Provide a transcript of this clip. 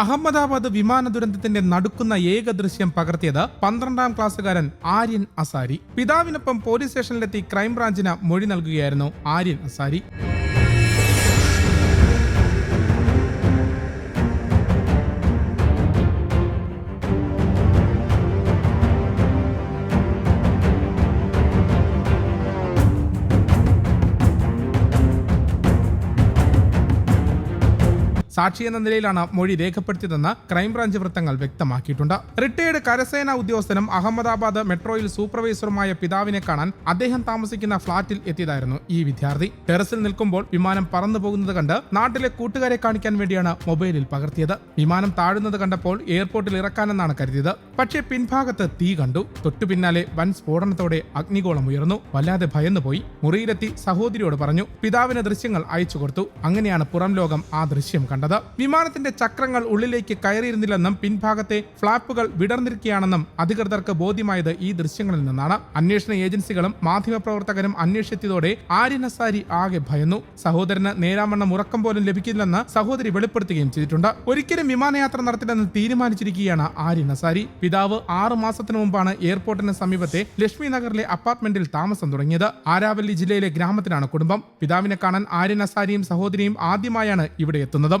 അഹമ്മദാബാദ് വിമാന ദുരന്തത്തിന്റെ നടുക്കുന്ന ഏക ദൃശ്യം പകർത്തിയത് പന്ത്രണ്ടാം ക്ലാസ്സുകാരൻ ആര്യൻ അസാരി. പിതാവിനൊപ്പം പോലീസ് സ്റ്റേഷനിലെത്തി ക്രൈംബ്രാഞ്ചിന് മൊഴി നൽകുകയായിരുന്നു ആര്യൻ അസാരി. സാക്ഷി എന്ന നിലയിലാണ് മൊഴി രേഖപ്പെടുത്തിയതെന്ന് ക്രൈംബ്രാഞ്ച് വൃത്തങ്ങൾ വ്യക്തമാക്കിയിട്ടുണ്ട്. റിട്ടയേർഡ് കരസേനാ ഉദ്യോഗസ്ഥനും അഹമ്മദാബാദ് മെട്രോയിൽ സൂപ്പർവൈസറുമായ പിതാവിനെ കാണാൻ അദ്ദേഹം താമസിക്കുന്ന ഫ്ളാറ്റിൽ എത്തിയതായിരുന്നു ഈ വിദ്യാർത്ഥി. ടെറസിൽ നിൽക്കുമ്പോൾ വിമാനം പറന്നു പോകുന്നത് കണ്ട് നാട്ടിലെ കൂട്ടുകാരെ കാണിക്കാൻ വേണ്ടിയാണ് മൊബൈലിൽ പകർത്തിയത്. വിമാനം താഴുന്നത് കണ്ടപ്പോൾ എയർപോർട്ടിൽ ഇറക്കാനെന്നാണ് കരുതിയത്. പക്ഷേ പിൻഭാഗത്ത് തീ കണ്ടു. തൊട്ടു പിന്നാലെ വൻ സ്ഫോടനത്തോടെ അഗ്നിഗോളം ഉയർന്നു. വല്ലാതെ ഭയന്നുപോയി. മുറിയിലെത്തി സഹോദരിയോട് പറഞ്ഞു പിതാവിന് ദൃശ്യങ്ങൾ അയച്ചു കൊടുത്തു അങ്ങനെയാണ് പുറം ലോകം ആ ദൃശ്യം കണ്ടത്. വിമാനത്തിന്റെ ചക്രങ്ങൾ ഉള്ളിലേക്ക് കയറിയിരുന്നില്ലെന്നും പിൻഭാഗത്തെ ഫ്ളാപ്പുകൾ വിടർന്നിരിക്കുകയാണെന്നും അധികൃതർക്ക് ബോധ്യമായത് ഈ ദൃശ്യങ്ങളിൽ നിന്നാണ്. അന്വേഷണ ഏജൻസികളും മാധ്യമപ്രവർത്തകരും അന്വേഷിച്ചതോടെ ആര്യൻ അസാരി ആകെ ഭയന്നു. സഹോദരന് നേരാമണ്ണം ഉറക്കം പോലും ലഭിക്കില്ലെന്ന് സഹോദരി വെളിപ്പെടുത്തുകയും ചെയ്തിട്ടുണ്ട്. ഒരിക്കലും വിമാനയാത്ര നടത്തില്ലെന്ന് തീരുമാനിച്ചിരിക്കുകയാണ് ആര്യൻ അസാരി. പിതാവ് ആറു മാസത്തിനു മുമ്പാണ് എയർപോർട്ടിന് സമീപത്തെ ലക്ഷ്മി നഗറിലെ അപ്പാർട്ട്മെന്റിൽ താമസം തുടങ്ങിയത്. ആരാവല്ലി ജില്ലയിലെ ഗ്രാമത്തിലാണ് കുടുംബം. പിതാവിനെ കാണാൻ ആര്യൻ അസാരിയും സഹോദരിയും ആദ്യമായാണ് ഇവിടെ എത്തുന്നത്.